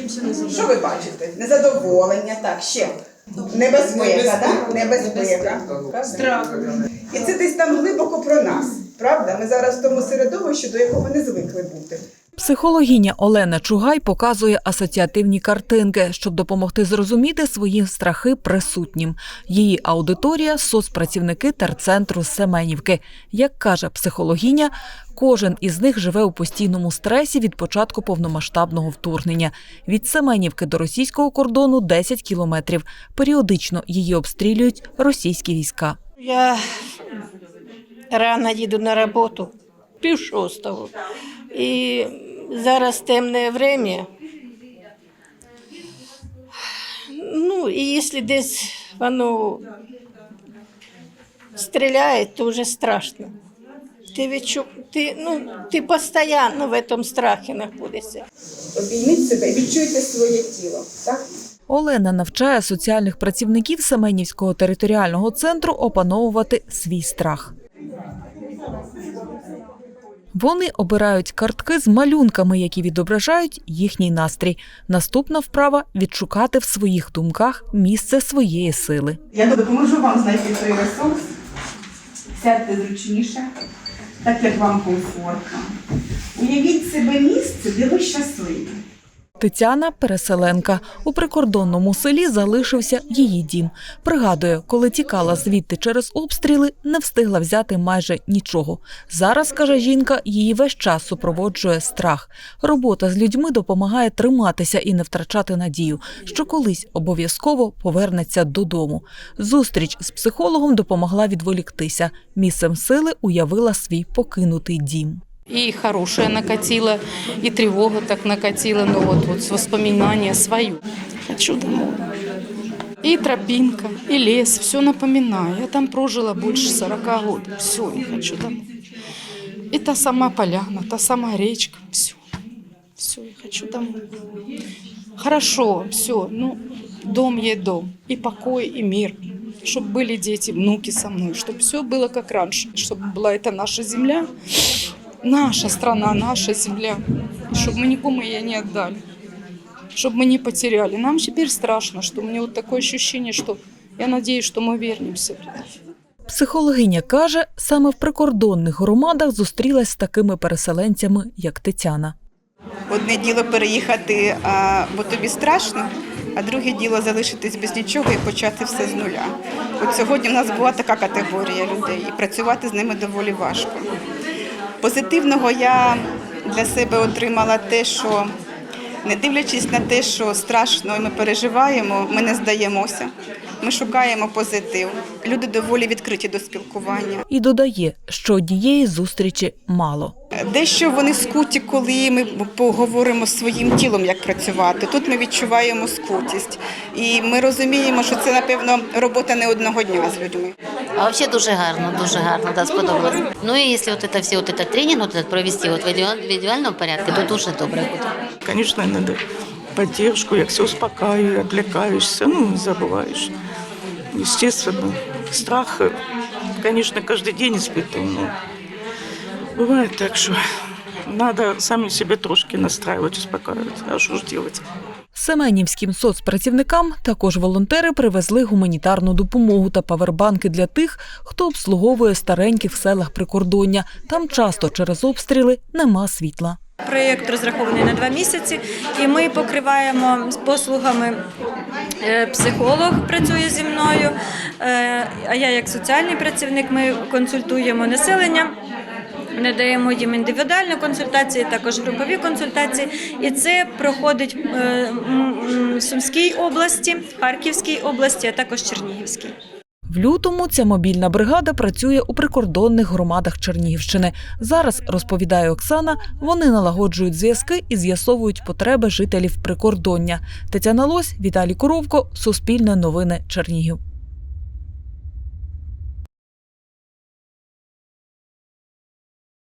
Чимся не Що ви бачите? Незадоволення, так, ще. Небезпека, так? Небезпека. Страх. І це десь там глибоко про нас. Правда? Ми зараз в тому середовищі, до якого не звикли бути. Психологиня Олена Чугай показує асоціативні картинки, щоб допомогти зрозуміти свої страхи присутнім. Її аудиторія соцпрацівники терцентру Семенівки. Як каже психологиня, кожен із них живе у постійному стресі від початку повномасштабного вторгнення. Від Семенівки до російського кордону 10 кілометрів. Періодично її обстрілюють російські війська. Я рано їду на роботу, пів шостого. І зараз темне время. Ну, і якщо десь воно стріляє, то вже страшно. Ти відчу... ти, ну, ти постійно в цьому страхі знаходишся. Обійміть себе, відчуйте своє тіло. Так? Олена навчає соціальних працівників Семенівського територіального центру опановувати свій страх. Вони обирають картки з малюнками, які відображають їхній настрій. Наступна вправа відшукати в своїх думках місце своєї сили. Я допоможу вам знайти свій ресурс. Сядьте зручніше, так як вам комфортно. Уявіть себе місце, де ви щасливі. Тетяна переселенка у прикордонному селі залишився її дім. Пригадує, коли тікала звідти через обстріли, не встигла взяти майже нічого. Зараз каже жінка, її весь час супроводжує страх. Робота з людьми допомагає триматися і не втрачати надію, що колись обов'язково повернеться додому. Зустріч з психологом допомогла відволіктися. Місцем сили уявила свій покинутий дім. И хорошее накатило, и тревога так накатила, но вот, вот с воспоминания свою. Хочу домой. И тропинка, и лес, все напоминаю. Я там прожила больше 40 год. Все, я хочу домой. И та сама поляна, та сама речка, все. Все, я хочу домой. Хорошо, все, ну, дом есть дом. И покой, и мир. Чтобы были дети, внуки со мной, чтобы все было как раньше. Чтобы была это наша земля, наша страна, наша земля. Чтобы мы никому ее не отдали. Чтобы мы не потеряли. Нам теперь страшно, что у меня вот такое ощущение, что я надеюсь, что мы вернемся туда. Психологиня каже, саме в прикордонних громадах зустрілась з такими переселенцями, як Тетяна. Одне діло переїхати, а, бо тобі страшно, а друге діло залишитись без нічого і почати все з нуля. От сьогодні в нас була така категорія людей, і працювати з ними доволі важко. Позитивного я для себе отримала те, що не дивлячись на те, що страшно і ми переживаємо, ми не здаємося. Ми шукаємо позитив. Люди доволі відкриті до спілкування. І додає, що однієї зустрічі мало. Дещо вони скуті, коли ми поговоримо своїм тілом, як працювати. Тут ми відчуваємо скутість, і ми розуміємо, що це напевно робота не одного дня з людьми. А взагалі дуже гарно, дуже гарно, да, сподобалось. Ну і якщо от это все, вот этот тренинг вот этот провести вот в ідеал- в ідеальному порядку, то дуже добре буде. Конечно, надо поддержку, я все успокаиваю, отвлекаешься, ну, забываешь. Естественно, страх, э, конечно, каждый день испытываю, но бывает так, что надо сами себе трошки настраивать, успокаивать. А что ж делать? Семенівським соцпрацівникам також волонтери привезли гуманітарну допомогу та павербанки для тих, хто обслуговує стареньких в селах прикордоння. Там часто через обстріли нема світла. Проєкт розрахований на два місяці, і ми покриваємо з послугами. е, Психолог працює зі мною, е, а я як соціальний працівник ми консультуємо населення. Надаємо їм індивідуальні консультації, також групові консультації. І це проходить е, в Сумській області, Харківській області, а також Чернігівській. В лютому ця мобільна бригада працює у прикордонних громадах Чернігівщини. Зараз, розповідає Оксана, вони налагоджують зв'язки і з'ясовують потреби жителів прикордоння. Тетяна Лось, Віталій Коровко, Суспільне новини Чернігів.